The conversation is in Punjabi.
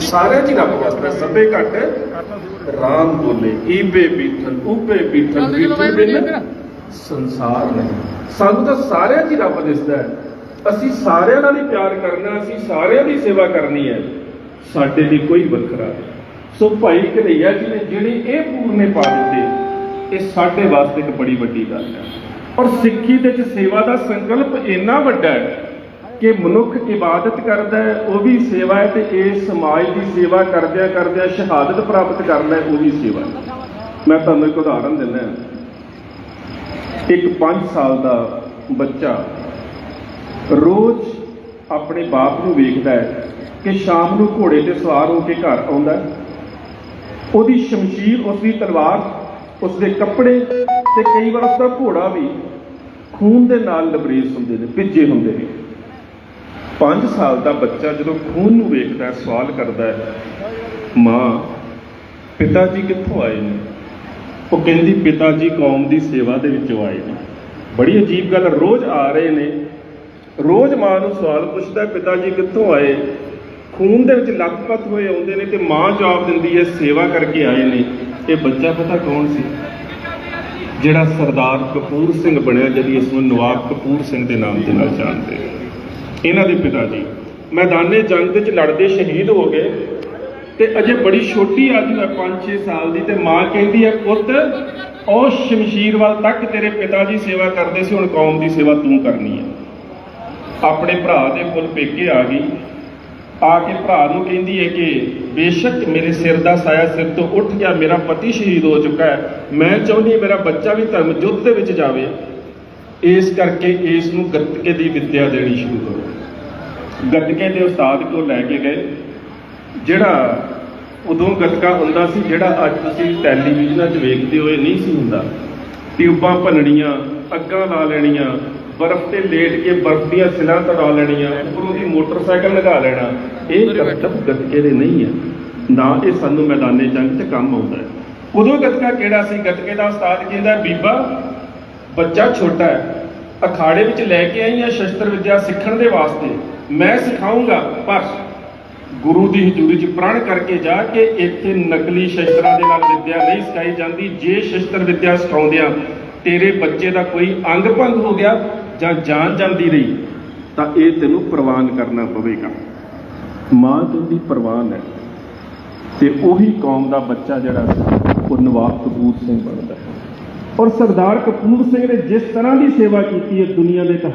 ਸਾਰਿਆਂ ਦੀ ਰੱਬ ਵਸਦਾ ਸਭੇ ਘਟ ਰਾਮ ਬੋਲੇ ਈਬੇ ਬੀਠਨ ਉਬੇ ਬੀਠਨ ਬੀਠਨ ਬਿਨ ਸੰਸਾਰ ਨਹੀਂ। ਸਾਨੂੰ ਤਾਂ ਸਾਰਿਆਂ ਦੀ ਰੱਬ ਦਿਸਦਾ ਹੈ। ਅਸੀਂ ਸਾਰਿਆਂ ਨਾਲ ਹੀ ਪਿਆਰ ਕਰਨਾ ਅਸੀਂ ਸਾਰਿਆਂ ਦੀ ਸੇਵਾ ਕਰਨੀ ਹੈ। ਸਾਡੇ ਲਈ ਕੋਈ ਵੱਖਰਾ ਨਹੀਂ। ਸੋ ਭਾਈ ਕਨਈਆ ਜੀ ਨੇ ਜਿਹੜੇ ਇਹ ਪੂਰਨੇ ਪਾ ਦਿੱਤੇ ਇਹ ਸਾਡੇ ਵਾਸਤੇ ਇੱਕ ਬੜੀ ਵੱਡੀ ਗੱਲ ਹੈ। ਔਰ ਸਿੱਖੀ ਦੇ ਵਿੱਚ ਸੇਵਾ ਦਾ ਸੰਕਲਪ ਇੰਨਾ ਵੱਡਾ ਹੈ ਕਿ ਮਨੁੱਖ ਇਬਾਦਤ ਕਰਦਾ ਹੈ, ਉਹ ਵੀ ਸੇਵਾ ਹੈ ਤੇ ਇਸ ਸਮਾਜ ਦੀ ਸੇਵਾ ਕਰਦਿਆਂ ਕਰਦਿਆਂ ਸ਼ਹਾਦਤ ਪ੍ਰਾਪਤ ਕਰਨਾ ਉਹ ਵੀ ਸੇਵਾ ਹੈ। ਮੈਂ ਤੁਹਾਨੂੰ ਇੱਕ ਉਦਾਹਰਨ ਦਿੰਦਾ ਇੱਕ 5 ਸਾਲ ਦਾ ਬੱਚਾ ਰੋਜ਼ ਆਪਣੇ ਬਾਪ ਨੂੰ ਵੇਖਦਾ ਹੈ ਕਿ ਸ਼ਾਮ ਨੂੰ ਘੋੜੇ ਤੇ ਸਵਾਰ ਹੋ ਕੇ ਘਰ ਆਉਂਦਾ ਉਹਦੀ ਸ਼ਮਸ਼ੀਰ ਉਸ ਦੀ ਤਲਵਾਰ ਉਸ ਦੇ ਕੱਪੜੇ ਤੇ ਕਈ ਵਾਰ ਉਸ ਦਾ ਘੋੜਾ ਵੀ ਖੂਨ ਦੇ ਨਾਲ ਲਬਰੇਜ਼ ਹੁੰਦੇ ਨੇ, ਭਿੱਜੇ ਹੁੰਦੇ ਨੇ। 5 ਸਾਲ ਦਾ ਬੱਚਾ ਜਦੋਂ ਖੂਨ ਨੂੰ ਵੇਖਦਾ ਹੈ ਸਵਾਲ ਕਰਦਾ ਹੈ, ਮਾਂ ਪਿਤਾ ਜੀ ਕਿੱਥੋਂ ਆਏ ਨੇ? ਉਹ ਕਹਿੰਦੀ ਪਿਤਾ ਜੀ ਕੌਮ ਦੀ ਸੇਵਾ ਦੇ ਵਿੱਚੋਂ ਆਏ ਨੇ। ਬੜੀ ਅਜੀਬ ਗੱਲ, ਰੋਜ਼ ਆ ਰਹੇ ਨੇ। ਰੋਜ਼ ਮਾਂ ਨੂੰ ਸਵਾਲ ਪੁੱਛਦਾ ਪਿਤਾ ਜੀ ਕਿੱਥੋਂ ਆਏ? ਖੂਨ ਦੇ ਵਿੱਚ ਲੱਖਪਤ ਹੋਏ ਆਉਂਦੇ ਨੇ ਤੇ ਮਾਂ ਜਵਾਬ ਦਿੰਦੀ ਹੈ, ਸੇਵਾ ਕਰਕੇ ਆਏ ਨੇ। ਇਹ ਬੱਚਾ ਪਤਾ ਕੌਣ ਸੀ? ਜਿਹੜਾ ਸਰਦਾਰ ਕਪੂਰ ਸਿੰਘ ਬਣਿਆ, ਜਦੀ ਇਸ ਨੂੰ ਨਵਾਬ ਕਪੂਰ ਸਿੰਘ ਦੇ ਨਾਮ ਦੇ ਨਾਲ ਜਾਣਦੇ ਨੇ। ਇਹਨਾਂ ਦੇ ਪਿਤਾ ਜੀ। ਮੈਦਾਨੇ ਜੰਗ ਵਿੱਚ ਲੜਦੇ ਸ਼ਹੀਦ ਹੋ ਗਏ ਤੇ ਅਜੇ ਬੜੀ ਛੋਟੀ ਆਦਮੀ ਹੈ 5-6 ਸਾਲ ਦੀ ਤੇ ਮਾਂ ਕਹਿੰਦੀ ਹੈ ਪੁੱਤ, ਉਹ ਸ਼ਮਸ਼ੀਰ ਵੱਲ ਤੱਕ ਤੇਰੇ ਪਿਤਾ ਜੀ ਸੇਵਾ ਕਰਦੇ ਸੀ, ਹੁਣ ਕੌਮ ਦੀ ਸੇਵਾ ਤੂੰ ਕਰਨੀ ਹੈ ਆਪਣੇ ਭਰਾ ਦੇ ਕੋਲ ਪੇਕੇ ਆ ਗਈ। ਆ ਕੇ ਭਰਾ ਨੂੰ ਕਹਿੰਦੀ ਹੈ ਕਿ, ਬੇਸ਼ੱਕ ਮੇਰੇ ਸਿਰ ਦਾ ਸਾਇਆ ਸਿਰ ਤੋਂ ਉੱਠ ਗਿਆ, ਮੇਰਾ ਪਤੀ ਸ਼ਹੀਦ ਹੋ ਚੁੱਕਾ ਹੈ। ਮੈਂ ਚਾਹੁੰਦੀ ਮੇਰਾ ਬੱਚਾ ਵੀ ਧਰਮ ਯੁੱਧ ਦੇ ਵਿੱਚ ਜਾਵੇ। ਇਸ ਕਰਕੇ ਇਸ ਨੂੰ ਗੱਤਕੇ ਦੀ ਵਿੱਦਿਆ ਦੇਣੀ ਸ਼ੁਰੂ ਕਰੋ। ਗੱਤਕੇ ਦੇ ਉਸਤਾਦ ਕੋਲ ਲੈ ਕੇ ਗਏ। ਜਿਹੜਾ ਉਦੋਂ ਗੱਤਕਾ ਹੁੰਦਾ ਸੀ ਜਿਹੜਾ ਅੱਜ ਤੁਸੀਂ ਟੈਲੀਵਿਜ਼ਨਾਂ 'ਚ ਵੇਖਦੇ ਹੋ ਇਹ ਨਹੀਂ ਸੀ ਹੁੰਦਾ। ਟਿਊਬਾਂ ਭੰਨਣੀਆਂ ਅੱਗਾਂ ਲਾ ਲੈਣੀਆਂ ਬਰਫ਼ ਤੇ ਲੇਟ ਕੇ ਬਰਫ਼ ਦੀਆਂ ਸਿਲਾਂ ਤੜਾ ਲੈਣੀਆਂ ਉੱਪਰੋਂ ਦੀ ਮੋਟਰਸਾਈਕਲ ਲਗਾ ਲੈਣਾ ਇਹ ਕਰਤੱਵ ਗੱਤਕੇ ਦੇ ਨਹੀਂ ਹੈ। ਨਾ ਇਹ ਸਾਨੂੰ ਮੈਦਾਨੇ ਜੰਗ 'ਚ ਕੰਮ ਆਉਂਦਾ ਹੈ। ਉਦੋਂ ਗੱਤਕਾ ਕਿਹੜਾ ਸੀ? ਗੱਤਕੇ ਦਾ ਉਸਤਾਦ ਕਹਿੰਦਾ ਬੀਬਾ ਬੱਚਾ ਛੋਟਾ ਹੈ, ਅਖਾੜੇ ਵਿੱਚ ਲੈ ਕੇ ਆਈ ਹਾਂ ਸ਼ਸਤਰ ਵਿਦਿਆ ਸਿੱਖਣ ਦੇ ਵਾਸਤੇ, ਮੈਂ ਸਿਖਾਉਂਗਾ ਪਰ ਗੁਰੂ ਦੀ ਹਜ਼ੂਰੀ 'ਚ ਪ੍ਰਣ ਕਰਕੇ ਜਾ ਕੇ ਇੱਥੇ ਨਕਲੀ ਸ਼ਸਤਰਾਂ ਦੇ ਨਾਲ ਵਿੱਦਿਆ ਨਹੀਂ ਸਿਖਾਈ ਜਾਂਦੀ, ਜੇ ਸ਼ਸਤਰ ਵਿਦਿਆ ਸਿਖਾਉਂਦਿਆਂ ਤੇਰੇ ਬੱਚੇ ਦਾ ਕੋਈ ਅੰਗ ਭੰਗ ਹੋ ਗਿਆ ਜਾਂ ਜਾਨ ਜਾਂਦੀ ਰਹੀ, ਤਾਂ ਇਹ ਤੈਨੂੰ ਪ੍ਰਵਾਨ ਕਰਨਾ ਪਵੇਗਾ। ਮਾਂ ਕਹਿੰਦੀ ਪ੍ਰਵਾਨ ਹੈ ਤੇ ਉਹੀ ਕੌਮ ਦਾ ਬੱਚਾ ਜਿਹੜਾ, ਉਹ ਨਵਾਬ ਕਪੂਰ ਸਿੰਘ ਬਣਦਾ ਹੈ। ਔਰ ਸਰਦਾਰ ਕਪੂਰ ਸਿੰਘ ਨੇ ਜਿਸ ਤਰ੍ਹਾਂ ਦੀ ਸੇਵਾ ਕੀਤੀ ਹੈ ਦੁਨੀਆ ਦੇ ਇਤਿਹਾਸ